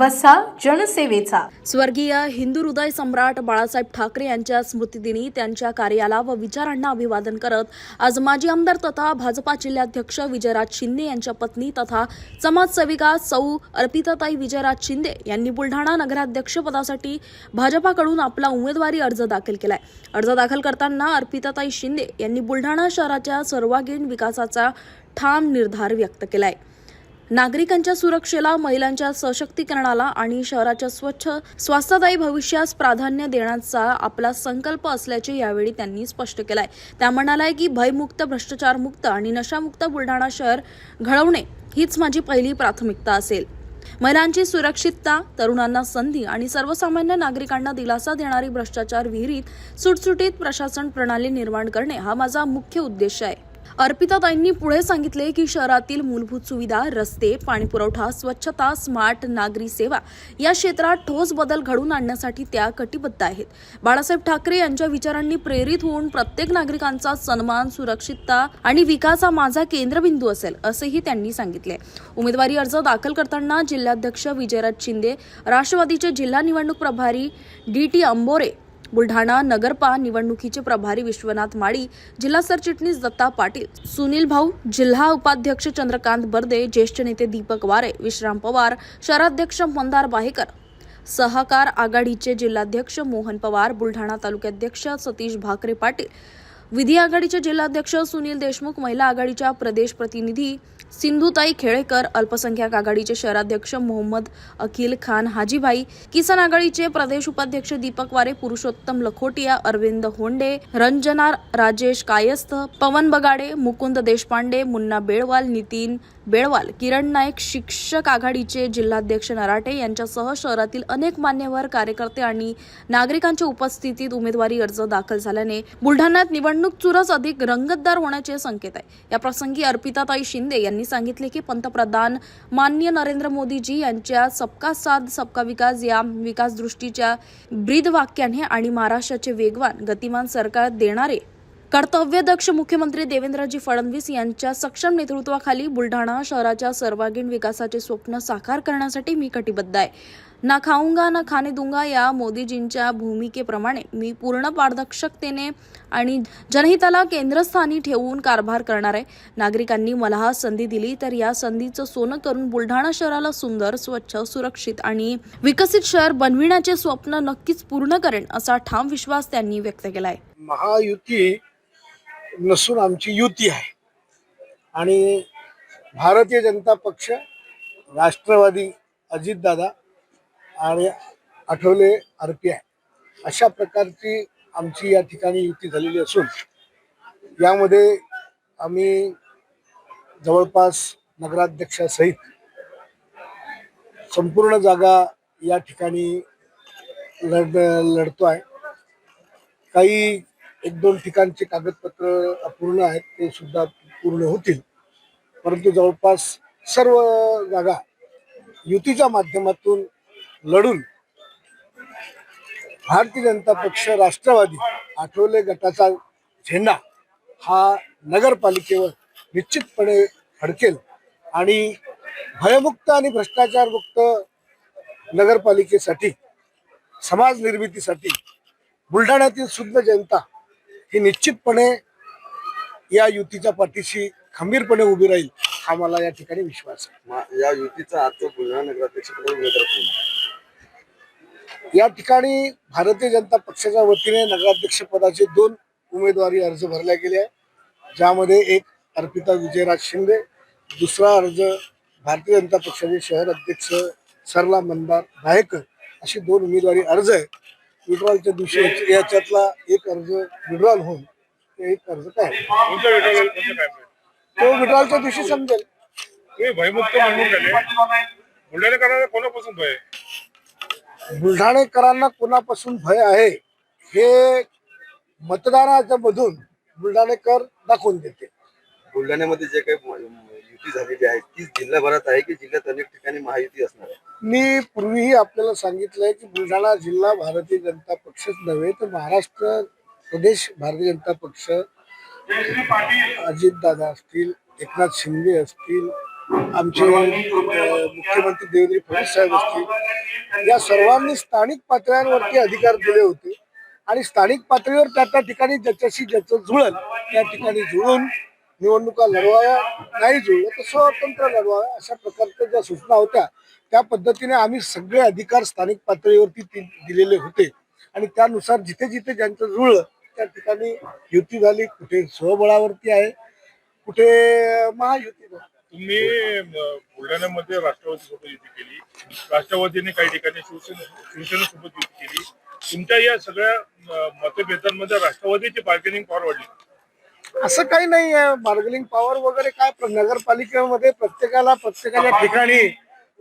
वसा जनसेवेचा. स्वर्गीय हिंदू हृदय सम्राट बाळासाहेब ठाकरे यांच्या स्मृतिदिनी त्यांच्या कार्याला व विचारांना अभिवादन करत आज माजी आमदार तथा भाजपा जिल्हाध्यक्ष विजयराज शिंदे यांच्या पत्नी तथा समाजसेविका सौ अर्पिताताई विजयराज शिंदे यांनी बुलढाणा नगराध्यक्षपदासाठी भाजपाकडून आपला उमेदवारी अर्ज दाखल केलाय. अर्ज दाखल करताना अर्पिताताई शिंदे यांनी बुलढाणा शहराच्या सर्वांगीण विकासाचा ठाम निर्धार व्यक्त केलाय. नागरिकांच्या सुरक्षेला महिलांच्या सशक्तीकरणाला आणि शहराच्या स्वच्छ स्वास्थ्यदायी भविष्यास प्राधान्य देण्याचा आपला संकल्प असल्याचे यावेळी त्यांनी स्पष्ट केलाय. त्या म्हणालाय की भयमुक्त भ्रष्टाचारमुक्त आणि नशामुक्त बुलढाणा शहर घडवणे हीच माझी पहिली प्राथमिकता असेल. महिलांची सुरक्षितता तरुणांना संधी आणि सर्वसामान्य नागरिकांना दिलासा देणारी भ्रष्टाचार विहिरीत सुटसुटीत प्रशासन प्रणाली निर्माण करणे हा माझा मुख्य उद्देश आहे. अर्पिताताईंनी पुढे सांगितले की शहरातील मूलभूत सुविधा रस्ते पाणीपुरवठा स्वच्छता स्मार्ट नागरी सेवा या क्षेत्रात ठोस बदल घडवून आणण्यासाठी त्या कटिबद्ध आहेत. बाळासाहेब ठाकरे यांच्या विचारांनी प्रेरित होऊन प्रत्येक नागरिकांचा सन्मान सुरक्षितता आणि विकास हा माझा केंद्रबिंदू असेल असेही त्यांनी सांगितले. उमेदवारी अर्ज दाखल करताना जिल्हाध्यक्ष विजयराज शिंदे राष्ट्रवादीचे जिल्हा निवडणूक प्रभारी डी टी अंबोरे बुलढाणा नगरपा निवडणुकीचे प्रभारी विश्वनाथ माळी जिल्हा सरचिटणीस दत्ता पाटील सुनील भाऊ जिल्हा उपाध्यक्ष चंद्रकांत बर्दे ज्येष्ठ नेते दीपक वारे विश्राम पवार शहराध्यक्ष मंदार बाहेकर. सहकार आघाडीचे जिल्हाध्यक्ष मोहन पवार बुलढाणा तालुक्याध्यक्ष सतीश भाकरे पाटील विधी आघाडीचे जिल्हाध्यक्ष सुनील देशमुख महिला आघाडीच्या प्रदेश प्रतिनिधी सिंधुताई खेळेकर अल्पसंख्याक आघाडीचे शहराध्यक्ष मोहम्मद अखिल खान हाजीभाई किसान आघाडीचे प्रदेश उपाध्यक्ष दीपक वारे पुरुषोत्तम लखोटिया अरविंद होंडे रंजना राजेश कायस्थ पवन बगाडे मुकुंद देशपांडे मुन्ना बेळवाल नितीन बेळवाल किरण नाईक शिक्षक आघाडीचे जिल्हाध्यक्ष नराटे यांच्यासह शहरातील अनेक मान्यवर कार्यकर्ते आणि नागरिकांच्या उपस्थितीत उमेदवारी अर्ज दाखल झाल्याने बुलढाण्यात निवडणूक चुरस अधिक रंगतदार होण्याचे संकेत आहे. या प्रसंगी अर्पिताताई शिंदे यांनी सांगितले की पंतप्रधान माननीय नरेंद्र मोदीजी यांच्या सबका साथ सबका विकास या विकास दृष्टीच्या ब्रीद वाक्याने आणि महाराष्ट्राचे वेगवान गतिमान सरकार देणारे कर्तव्यदक्ष मुख्यमंत्री देवेंद्रजी फडणवीस यांच्या सक्षम नेतृत्वाखाली बुलढाणा शहराच्या सर्वांगीण विकासाचे स्वप्न साकार करण्यासाठी मी कटिबद्ध आहे. ना खाऊंगा ना खाणे दुंगा या मोदीजींच्या भूमिकेप्रमाणे मी पूर्ण पारदर्शकतेने आणि जनहिताला केंद्रस्थानी ठेवून कारभार करणार आहे. नागरिकांनी मला हा संधी दिली तर या संधीचं सोनं करून बुलढाणा शहराला सुंदर स्वच्छ सुरक्षित आणि विकसित शहर बनविण्याचे स्वप्न नक्कीच पूर्ण करेन असा ठाम विश्वास त्यांनी व्यक्त केलाय. महायुती नसून आमची युती आहे. आणि भारतीय जनता पक्ष राष्ट्रवादी अजितदादा आणि आठवले आर पी आय अशा प्रकारची आमची या ठिकाणी युती झालेली असून यामध्ये आम्ही जवळपास नगराध्यक्षासहित संपूर्ण जागा या ठिकाणी लढ लढतो आहे. काही एक दोन ठिकाणचे कागदपत्र अपूर्ण आहेत ते सुद्धा पूर्ण होतील. परंतु जवळपास सर्व जागा युतीच्या माध्यमातून लढून भारतीय जनता पक्ष राष्ट्रवादी आठवले गटाचा झेंडा हा नगरपालिकेवर निश्चितपणे फडकेल आणि भयमुक्त आणि भ्रष्टाचारमुक्त नगरपालिकेसाठी समाज निर्मितीसाठी बुलढाण्यातील शुद्ध जनता ही निश्चितपणे या युतीच्या पाठीशी खंबीरपणे उभी राहील हा मला या ठिकाणी विश्वास आहे. या युतीचा अर्थ बुलढाणा नगराध्यक्षपदी उमेदवार या ठिकाणी भारतीय जनता पक्षाच्या वतीने नगराध्यक्ष पदाचे दोन उमेदवारी अर्ज भरले गेले आहे ज्यामध्ये एक अर्पिता विजयराज शिंदे दुसरा अर्ज भारतीय जनता पक्षाचे शहर अध्यक्ष सरला मंदार नायकर अशी दोन उमेदवारी अर्ज आहे विड्रॉलच्या दिवशी याच्या- याच्यातला एक अर्ज विड्रॉल होऊन ते एक अर्ज काय? तो विड्रॉलच्या दिवशी समजेल. भयमुक्त म्हणून गेले. बुलढाणेकरांना कोणापासून भय? बुलढाणेकरांना कोणापासून भय आहे हे मतदानाच्या मधून बुलढाणेकर दाखवून देते. बुलढाण्यामध्ये जे काही युती झालेली आहे ती जिल्हाभरात आहे की जिल्ह्यात अनेक ठिकाणी महायुती असणार आहे? मी पूर्वीही आपल्याला सांगितलंय की बुलढाणा जिल्हा भारतीय जनता पक्षच नव्हे तर महाराष्ट्र प्रदेश भारतीय जनता पक्ष अजितदादा असतील एकनाथ शिंदे असतील आमचे मुख्यमंत्री देवेंद्र फडणवीस साहेब असतील या सर्वांनी स्थानिक पातळ्यांवरती अधिकार दिले होते. आणि स्थानिक पातळीवर त्या त्या ठिकाणी ज्याच्याशी ज्याचं जुळल त्या ठिकाणी जुळून निवडणुका लढवाव्या नाही जुळलं तर स्वतंत्र लढवाव्या अशा प्रकारच्या ज्या सूचना होत्या त्या पद्धतीने आम्ही सगळे अधिकार स्थानिक पातळीवरती दिलेले होते. आणि त्यानुसार जिथे जिथे ज्यांचं जुळलं त्या ठिकाणी युती झाली. कुठे स्वबळावरती आहे कुठे महायुती झाली तुम्ही अं, बुलढाण्यामध्ये राष्ट्रवादी सोबत युती केली. राष्ट्रवादीने काही ठिकाणी शिवसेना शिवसेनेसोबत युती केली. तुमच्या या सगळ्या अं, मतभेदांमध्ये राष्ट्रवादीची बार्गेनिंग पॉवर वाढली. असं काही नाही आहे बार्गेनिंग पॉवर वगैरे काय? नगरपालिकेमध्ये प्रत्येकाला प्रत्येकाच्या ठिकाणी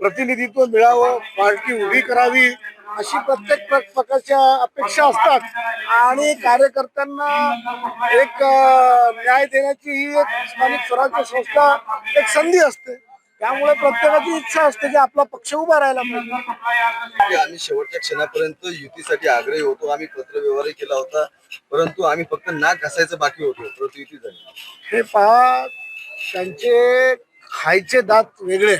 प्रतिनिधित्व मिळावं पार्टी उभी करावी अशी प्रत्येक प्र- प्रकारच्या अपेक्षा असतात. आणि कार्यकर्त्यांना एक न्याय देण्याची ही एक स्थानिक स्वराज्य संस्था एक संधी असते. त्यामुळे प्रत्येकाची इच्छा असते की आपला पक्ष उभा राहायला पाहिजे. आम्ही शेवटच्या क्षणापर्यंत युतीसाठी आग्रही होतो. आम्ही पत्रव्यवहारही केला होता. परंतु आम्ही फक्त नाक घासायचं बाकी होतो. परंतु युती झाली. हे पहा त्यांचे खायचे दात वेगळे.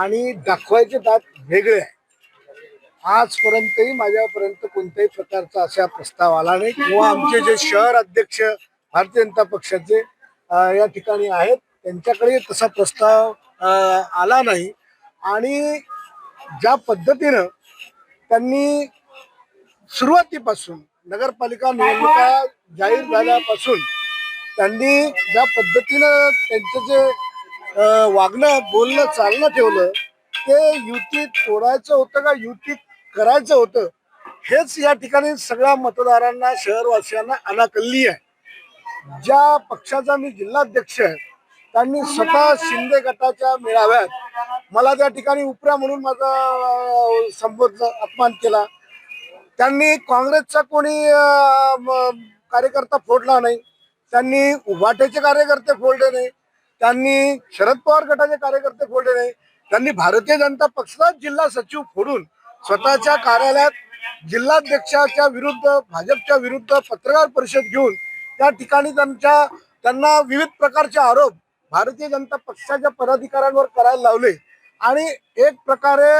आणि दाखवायचे दात वेगळे आहे आजपर्यंतही माझ्यापर्यंत कोणत्याही प्रकारचा असा प्रस्ताव आला नाही. किंवा आमचे जे शहर अध्यक्ष भारतीय जनता पक्षाचे या ठिकाणी आहेत. त्यांच्याकडे तसा प्रस्ताव आला नाही. आणि ज्या पद्धतीनं त्यांनी सुरुवातीपासून नगरपालिका निवडणुका जाहीर झाल्यापासून त्यांनी ज्या पद्धतीनं त्यांचं जे वागणं बोलणं चालणं ठेवलं ते युती तोडायचं होतं का युती करायचं होतं हेच या ठिकाणी सगळ्या मतदारांना शहरवासियांना अनाकल्ली आहे. ज्या पक्षाचा मी जिल्हाध्यक्ष आहे त्यांनी स्वतः शिंदे गटाच्या मेळाव्यात मला त्या ठिकाणी उपरा म्हणून माझा संबोध अपमान केला. त्यांनी काँग्रेसचा कोणी कार्यकर्ता फोडला नाही. त्यांनी उभाट्याचे कार्यकर्ते फोडले नाही. त्यांनी शरद पवार गटाचे कार्यकर्ते फोडले नाही. त्यांनी भारतीय जनता पक्षाचा जिल्हा सचिव फोडून स्वतःच्या कार्यालयात जिल्हाध्यक्षाच्या विरुद्ध भाजपच्या विरुद्ध पत्रकार परिषद घेऊन त्या ठिकाणी त्यांच्या त्यांना विविध प्रकारचे आरोप भारतीय जनता पक्षाच्या पदाधिकाऱ्यांवर करायला लावले. आणि एक प्रकारे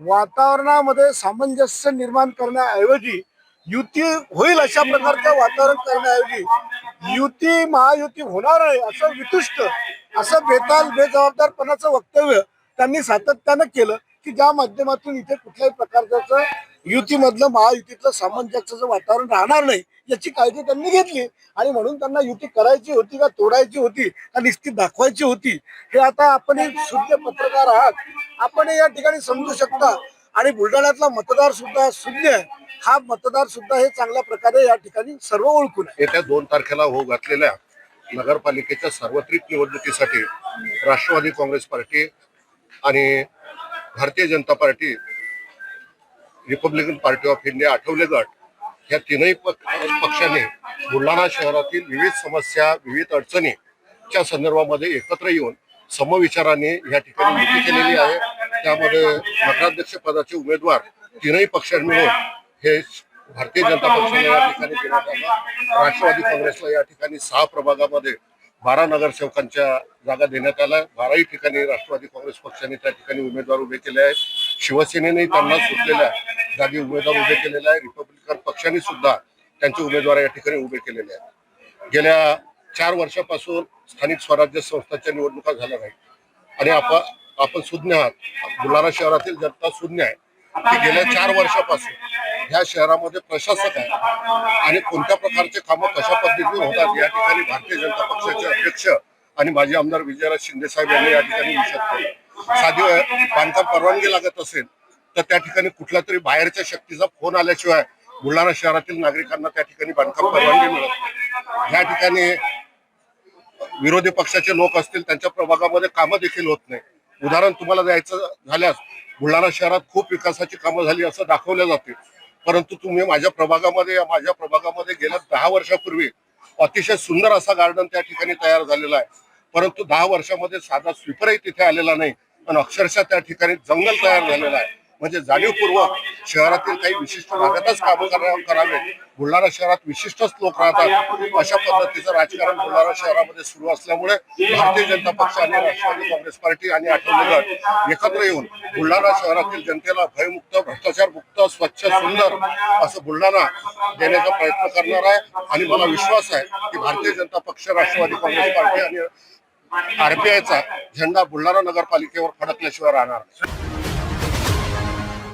वातावरणामध्ये सामंजस्य निर्माण करण्याऐवजी युती होईल अशा प्रकारचं वातावरण करण्याऐवजी युती महायुती होणार आहे असं वितुष्ट असं बेताल बेजबाबदारपणाचं वक्तव्य त्यांनी सातत्यानं केलं की ज्या माध्यमातून इथे कुठल्याही प्रकारचं युतीमधलं महायुतीतलं सामंजस्याचं वातावरण राहणार नाही याची काळजी त्यांनी घेतली. आणि म्हणून त्यांना युती करायची होती का तोडायची होती का निश्चित दाखवायची होती हे आता आपण शुद्ध पत्रकार आहात. आपण या ठिकाणी समजू शकता आणि बुलढाण्यातला मतदार सुद्धा शून्य आहे. हा मतदार सुद्धा हे चांगल्या प्रकारे या ठिकाणी सर्व ओळखून आहे. येत्या दोन तारखेला होऊ घातलेल्या नगरपालिकेच्या सार्वत्रिक निवडणुकीसाठी राष्ट्रवादी काँग्रेस पार्टी आणि Bharatiya Janata party Republican party of India Athawale गट या तीनही पक- पक्षांनी बुलढाणा शहरातील विविध समस्या विविध अडचणीच्या संदर्भामध्ये एकत्र येऊन समविचाराने या ठिकाणी युती केलेली आहे. त्यामध्ये नगराध्यक्ष पदाचे उमेदवार तीनही पक्षांनी मिळून हे भारतीय जनता पक्षाने या ठिकाणी देण्यात आलं राष्ट्रवादी काँग्रेसला या ठिकाणी सहा प्रभागामध्ये बारा नगरसेवकांच्या जागा देण्यात आल्या. बाराही ठिकाणी राष्ट्रवादी काँग्रेस पक्षाने त्या ठिकाणी उमेदवार उभे केले आहेत. शिवसेनेने त्यांना सुटलेल्या जागी उमेदवार उभे केलेले आहे रिपब्लिकन पक्षाने सुद्धा त्यांचे उमेदवार या ठिकाणी उभे केलेले आहेत. गेल्या चार वर्षापासून स्थानिक स्वराज्य संस्थांच्या निवडणुका झाल्या नाहीत. आणि आपण आपण सुज्ञ आहात. बुलढाणा शहरातील जनता सुज्ञ आहे. की गेल्या चार वर्षापासून ह्या शहरामध्ये प्रशासक आहे आणि कोणत्या प्रकारचे कामं कशा पद्धतीने होतात या ठिकाणी भारतीय जनता पक्षाचे अध्यक्ष आणि माजी आमदार विजयराज शिंदे साहेब यांनी या ठिकाणी विषद केला. साधी बांधकाम परवानगी लागत असेल तर त्या ठिकाणी कुठल्या तरी बाहेरच्या शक्तीचा फोन आल्याशिवाय बुलढाणा शहरातील नागरिकांना त्या ठिकाणी बांधकाम परवानगी मिळत नाही. या ठिकाणी विरोधी पक्षाचे लोक असतील त्यांच्या प्रभागामध्ये कामं देखील होत नाही. उदाहरण तुम्हाला द्यायचं झाल्यास बुलढाणा शहरात खूप विकासाची कामं झाली असं दाखवलं जाते. परंतु तुम्ही माझ्या प्रभागामध्ये या माझ्या प्रभागामध्ये गेल्या दहा वर्षापूर्वी अतिशय सुंदर असा गार्डन त्या ठिकाणी तयार झालेला आहे. परंतु दहा वर्षामध्ये साधा स्वीपरही तिथे आलेला नाही. पण अक्षरशः त्या ठिकाणी जंगल तयार झालेला आहे. म्हणजे जाणीवपूर्वक शहरातील काही विशिष्ट भागातच कामं करावे. बुलढाणा शहरात विशिष्टच लोक राहतात. अशा पद्धतीचं राजकारण बुलढाणा शहरामध्ये सुरू असल्यामुळे भारतीय जनता पक्ष आणि राष्ट्रवादी काँग्रेस पार्टी आणि आठवले गट एकत्र येऊन बुलढाणा शहरातील जनतेला भयमुक्त भ्रष्टाचार मुक्त स्वच्छ सुंदर असं बुलढाणा देण्याचा प्रयत्न करणार आहे. आणि मला विश्वास आहे की भारतीय जनता पक्ष राष्ट्रवादी काँग्रेस पार्टी आणि आरपीआयचा झेंडा बुलढाणा नगरपालिकेवर फडकल्याशिवाय राहणार नाही.